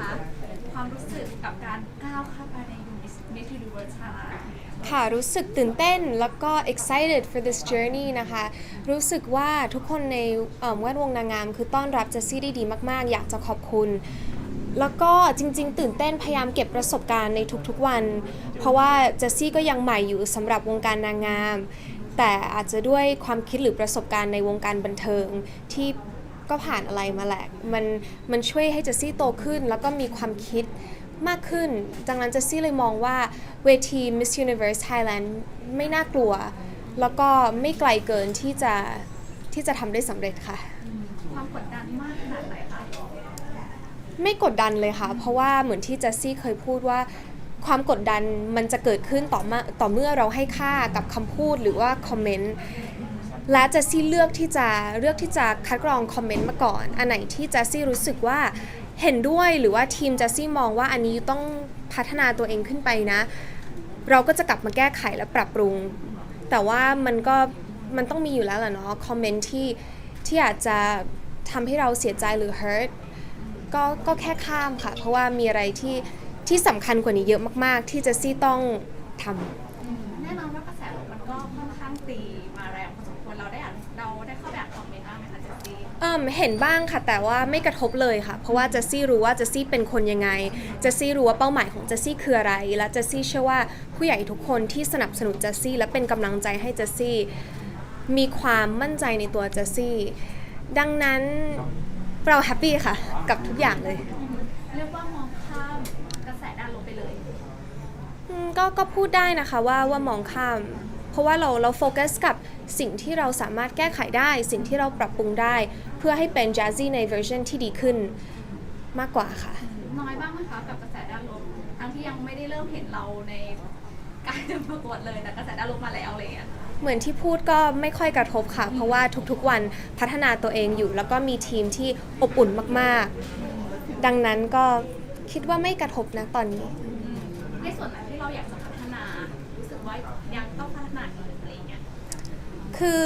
คะ ความรู้สึกกับการก้าวเข้าไปใน Miss Universe Thailand ค่ะรู้สึกตื่นเต้นแล้วก็ excited for this journey นะคะ รู้สึกว่าทุกคนในแวดวงนางงาม คือต้อนรับเจสซี่ได้ดีมาก ๆ อยากจะขอบคุณ แล้วก็จริง ๆ ตื่นเต้นพยายามเก็บประสบการณ์ในทุก ๆ วัน เพราะว่าเจสซี่ก็ยังใหม่อยู่สำหรับวงการนางงาม แต่อาจจะด้วยความคิดหรือประสบการณ์ในวงการบันเทิงที่ ก็ผ่านอะไรมาแหละมันมันช่วยให้เจสซี่โตขึ้น แล้วก็มีความคิดมากขึ้น ดังนั้นเจสซี่เลยมองว่าเวที Miss Universe Thailand ไม่น่ากลัว แล้วก็ไม่ไกลเกินที่จะที่จะทำได้สำเร็จค่ะ ความกดดันมากขนาดไหนคะไม่กดดันเลยค่ะ เพราะว่าเหมือนที่เจสซี่เคยพูดว่าความกดดันมันจะเกิดขึ้นต่อมาต่อเมื่อเราให้ค่ากับคำพูดหรือว่าคอมเมนต์ และเจสซี่เลือกที่จะเลือกที่จะคัดกรองคอมเมนต์มาก่อน อันไหนที่เจสซี่รู้สึกว่าเห็นด้วยหรือว่าทีมเจสซี่มองว่าอันนี้ต้องพัฒนาตัวเองขึ้นไปนะ เราก็จะกลับมาแก้ไขและปรับปรุง แต่ว่ามันก็มันต้องมีอยู่แล้วแหละเนาะคอมเมนต์ที่ที่อาจจะทำให้เราเสียใจหรือ hurt ก็ก็แค่ข้ามค่ะ เพราะว่ามีอะไรที่ที่สำคัญกว่านี้เยอะมาก ๆ ที่เจสซี่ต้องทำ เจสซี่เอิ่มเห็นบ้างค่ะแต่ว่าไม่กระทบเลยค่ะ เพราะว่าเจสซี่รู้ว่าเจสซี่เป็นคนยังไงเจสซี่รู้ว่าเป้าหมายของเจสซี่คืออะไร และเจสซี่เชื่อว่าผู้ใหญ่ทุกคนที่สนับสนุนเจสซี่และเป็นกำลังใจให้เจสซี่มีความมั่นใจในตัวเจสซี่ ดังนั้นเราแฮปปี้ค่ะ กับทุกอย่างเลยเรียกว่ามองข้ามกระแสด้านลบไปเลย อืมก็ก็พูดได้นะคะว่าว่ามองข้าม เพราะว่าเราเราโฟกัสกับสิ่งที่เราสามารถแก้ไขได้ สิ่งที่เราปรับปรุงได้ เพื่อให้เป็น Jazzy ในเวอร์ชันที่ดีขึ้นมากกว่าค่ะ น้อยบ้างไหมคะกับกระแสด้านลบทั้งที่ยังไม่ได้เริ่มเห็นเราในการเดินประกวดเลยแต่กระแสด้านลบมาแล้วอะไรอย่างเลยเหมือนที่พูดก็ไม่ค่อยกระทบค่ะ เพราะว่าทุกๆวันพัฒนาตัวเองอยู่ แล้วก็มีทีมที่อบอุ่นมากๆ ดังนั้นก็คิดว่าไม่กระทบนะตอนนี้ ในส่วนไหน คือ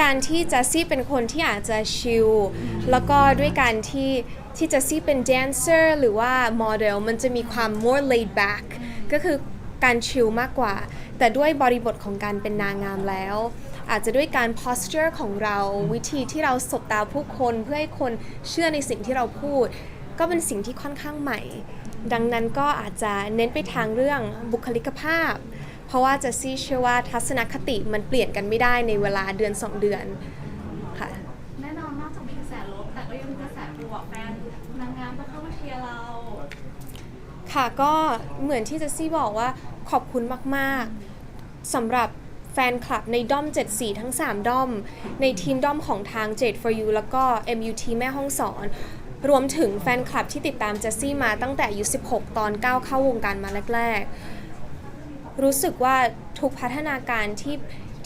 การที่จัสซี่เป็นคนที่อาจจะชิลแล้วก็ด้วยการที่ที่จัสซี่เป็นแดนเซอร์หรือว่าโมเดลมันจะมีความ more laid back ก็คือการชิลมากกว่า แต่ด้วยบริบทของการเป็นนางงามแล้ว อาจจะด้วยการ posture ของเราวิธีที่เราสบตาผู้คนเพื่อให้คนเชื่อในสิ่งที่เราพูด ก็เป็นสิ่งที่ค่อนข้างใหม่ ดังนั้นก็อาจจะเน้นไปทางเรื่องบุคลิกภาพ เพราะว่าเจสซี่เชื่อว่าทัศนคติมันเปลี่ยนกันไม่ได้ในเวลาเดือน 2 เดือนค่ะแน่นอนนอกจากมีกระแสลบแต่ก็ยังมีกระแสบวกแฟนนางงามก็เข้ามาเชียร์เรา ค่ะก็เหมือนที่เจสซี่บอกว่าขอบคุณมากๆสำหรับแฟนคลับในด้อม74ทั้ง 3 ด้อม ในทีมด้อมของทาง Jade for You แล้วก็ MUT แม่ห้องสอน รวมถึงแฟนคลับที่ติดตามเจสซี่มาตั้งแต่อายุ16 ตอนก้าวเข้าวงการมาแรก ๆ รู้สึกว่าทุกพัฒนาการที่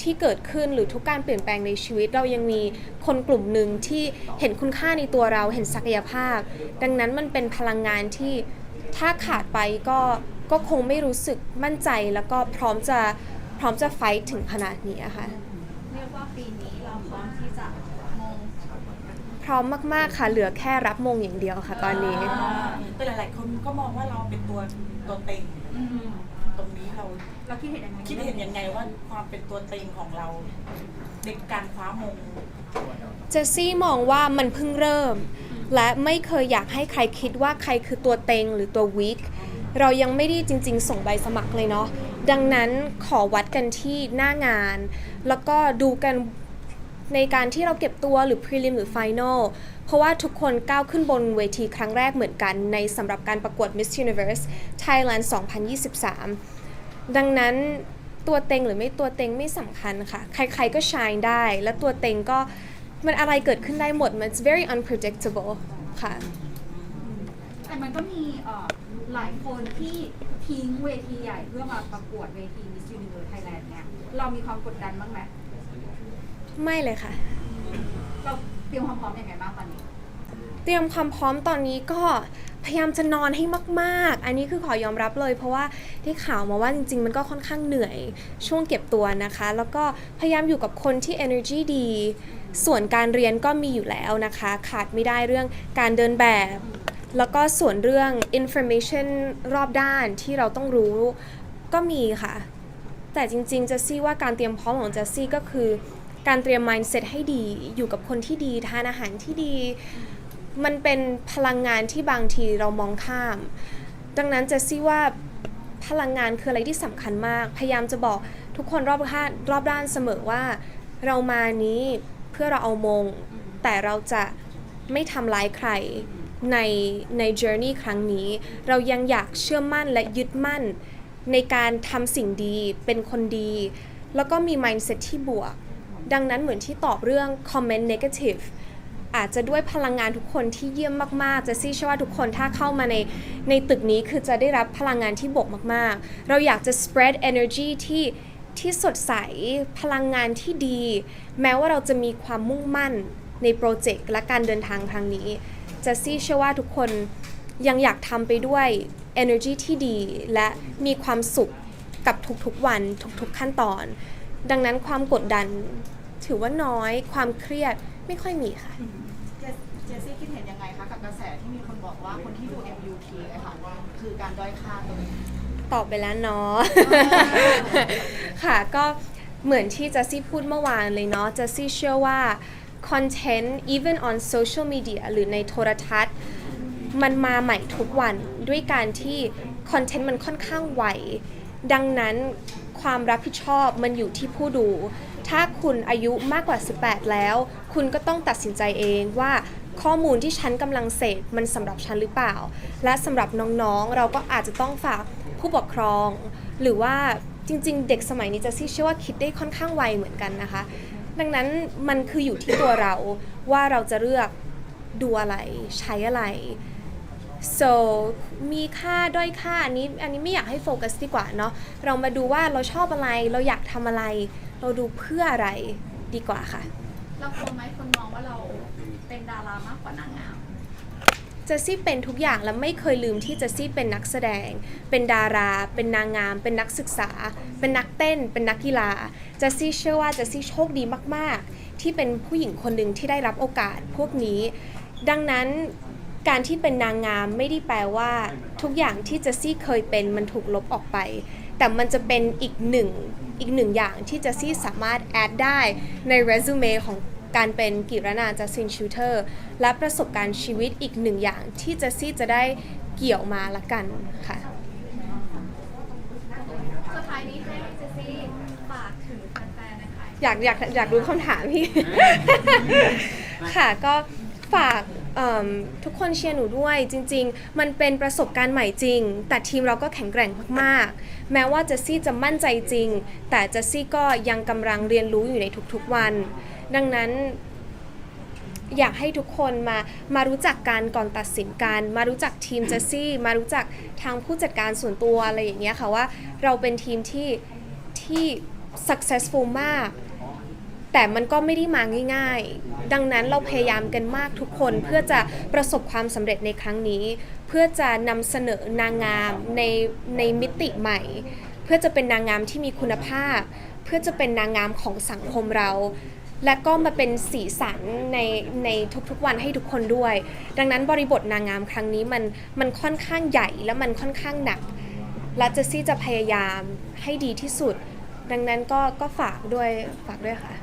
ที่เกิดขึ้นหรือทุกการเปลี่ยนแปลงในชีวิต เรายังมีคนกลุ่มหนึ่งที่เห็นคุณค่าในตัวเราเห็นศักยภาพ ดังนั้นมันเป็นพลังงานที่ถ้าขาดไปก็ก็คงไม่รู้สึกมั่นใจแล้วก็พร้อมจะพร้อมจะไฟท์ถึงขนาดนี้อะค่ะเรียกว่าปีนี้เราพร้อมที่จะมงพร้อมมาก ๆ ค่ะ เหลือแค่รับมงอย่างเดียวค่ะ ตอนนี้แต่หลาย ๆ คนก็มองว่าเราเป็นตัวตัวเต็งอืม ตรงนี้เราเราคิดเห็นยังไงคิดเห็นยังไงว่าความเป็นตัวเต็งของเราในการคว้ามงเจสซี่มองว่ามันเพิ่งเริ่ม และไม่เคยอยากให้ใครคิดว่าใครคือตัวเต็งหรือตัววิกเรายังไม่ได้จริง ๆ ส่งใบสมัครเลยเนาะดังนั้นขอวัดกันที่หน้างาน แล้วก็ดูกันในการที่เราเก็บตัวหรือ prelim หรือ final เพราะว่าทุกคนก้าวขึ้นบนเวทีครั้งแรกเหมือนกันในสำหรับการประกวด Miss Universe Thailand 2023 ดังนั้นตัวเต็งหรือไม่ตัวเต็งไม่สำคัญค่ะ ใครๆก็ shine ได้ และตัวเต็งก็มันอะไรเกิดขึ้นได้หมด มัน it's very unpredictable ค่ะ แต่มันก็มีเอ่อหลายคนที่ทิ้งเวทีใหญ่เพื่อมาประกวดเวที Miss Universe Thailand เนี่ย เรามีความกดดันบ้างไหมไม่เลยค่ะ เราเตรียมความพร้อมยังไงบ้างตอนนี้ เตรียมความพร้อมตอนนี้ก็ พยายามจะนอนให้มาก ๆ อันนี้คือขอยอมรับเลย เพราะว่าได้ข่าวมาว่าจริง ๆ มันก็ค่อนข้างเหนื่อยช่วงเก็บตัวนะคะ แล้วก็พยายามอยู่กับคนที่ energy ดี ส่วนการเรียนก็มีอยู่แล้วนะคะ ขาดไม่ได้เรื่องการเดินแบบ แล้วก็ส่วนเรื่อง information รอบด้านที่เราต้องรู้ก็มีค่ะ แต่จริงๆเจสซี่ว่าการเตรียมพร้อมของเจสซี่ก็คือ การเตรียม mindset ให้ดีอยู่กับคนที่ดีทานอาหารที่ดี มันเป็นพลังงานที่บางทีเรามองข้าม ดังนั้นเจสซี่ว่าพลังงานคืออะไรที่สำคัญมาก พยายามจะบอกทุกคนรอบด้านรอบด้านเสมอว่าเรามานี้เพื่อเราเอามง แต่เราจะไม่ทำร้ายใครในใน journey ครั้งนี้ เรายังอยากเชื่อมั่นและยึดมั่น ในการทำสิ่งดีเป็นคนดี แล้วก็มี mindset ที่บวก ดังนั้นเหมือนที่ตอบเรื่อง comment negative อาจจะด้วยพลังงานทุกคนที่เยี่ยมมากๆจะซี่เชื่อว่าทุกคนถ้าเข้ามาในในตึกนี้คือจะได้รับพลังงานที่บวกมากๆ เราอยากจะ spread energy ที่ที่สดใสพลังงานที่ดี แม้ว่าเราจะมีความมุ่งมั่นในโปรเจกต์และการเดินทางทางนี้จะซี่เชื่อว่าทุกคนยังอยากทำไปด้วย energy ที่ดี และมีความสุขกับทุกๆวันทุกๆขั้นตอน ดังนั้นความกดดันถือว่าน้อยความเครียดไม่ค่อยมีค่ะเจสเจสซี่คิดเห็นยังไงคะกับกระแสที่มีคนบอกว่าคนที่ดู MUT เลยค่ะคือการด้อยค่าตัวเอง ตอบไปแล้วเนาะ ค่ะก็เหมือนที่เจสซี่พูดเมื่อวานเลยเนาะเจสซี่เชื่อว่า คอนเทนต์ even on social media หรือในโทรทัศน์ มันมาใหม่ทุกวันด้วยการที่คอนเทนต์มันค่อนข้างไวดังนั้นความรับผิดชอบมันอยู่ที่ผู้ดู ถ้าคุณอายุมากกว่า 18 แล้ว คุณก็ต้องตัดสินใจเองว่าข้อมูลที่ฉันกำลังเสพมันสำหรับฉันหรือเปล่า และสำหรับน้องๆ เราก็อาจจะต้องฝากผู้ปกครอง หรือว่าจริง ๆ เด็กสมัยนี้จะซี่เชื่อว่าคิดได้ค่อนข้างไวเหมือนกันนะคะ ดังนั้นมันคืออยู่ที่ตัวเราว่าเราจะเลือกดูอะไรใช้อะไร so มีค่าด้อยค่าอันนี้อันนี้ไม่อยากให้โฟกัสดีกว่าเนาะเรามาดูว่าเราชอบอะไรเราอยากทำอะไร เราดูเพื่ออะไรดีกว่าค่ะ เรากลัวไหมคนมองว่าเราเป็นดารามากกว่านางงาม เจสซี่เป็นทุกอย่างและไม่เคยลืมที่เจสซี่เป็นนักแสดง เป็นดารา เป็นนางงาม เป็นนักศึกษา เป็นนักเต้น เป็นนักกีฬา เจสซี่เชื่อว่าเจสซี่โชคดีมาก ๆ ที่เป็นผู้หญิงคนหนึ่งที่ได้รับโอกาสพวกนี้ ดังนั้นการที่เป็นนางงามไม่ได้แปลว่า ทุกอย่างที่เจสซี่เคยเป็นมันถูกลบออกไป แต่มันจะเป็นอีกหนึ่ง อีกหนึ่งอย่างที่เจสซี่สามารถแอดได้ในเรซูเม่ของการเป็นกิรนาจัสซินชูเตอร์และประสบการณ์ชีวิตอีกหนึ่งอย่างที่เจสซี่จะได้เกี่ยวมาละกันค่ะสุดท้ายนี้ให้เจสซี่ฝากถึงแฟนๆนะคะอยากอยากอยากรู้คำถามพี่ ค่ะก็ฝาก เอิ่มทุกคนเชียร์หนูด้วยจริง ๆ มันเป็นประสบการณ์ใหม่จริง แต่ทีมเราก็แข็งแกร่งมากๆ แม้ว่าเจสซี่จะมั่นใจจริง แต่เจสซี่ก็ยังกำลังเรียนรู้อยู่ในทุกๆวัน ดังนั้น อยากให้ทุกคนมามารู้จักกันก่อนตัดสินกัน มารู้จักทีมเจสซี่ มารู้จักทางผู้จัดการส่วนตัวอะไรอย่างเงี้ยค่ะว่าเราเป็นทีมที่ที่ successful มาก แต่มันก็ไม่ได้มาง่าย ๆ ดังนั้นเราพยายามกันมากทุกคนเพื่อจะประสบความสำเร็จในครั้งนี้ เพื่อจะนำเสนอนางงามในในมิติใหม่ เพื่อจะเป็นนางงามที่มีคุณภาพ เพื่อจะเป็นนางงามของสังคมเรา และก็มาเป็นสีสันในในทุกๆวันให้ทุกคนด้วย ดังนั้นบริบทนางงามครั้งนี้มันมันค่อนข้างใหญ่และมันค่อนข้างหนักและเจสซี่จะพยายามให้ดีที่สุด ดังนั้นก็ก็ฝากด้วยฝากด้วยค่ะ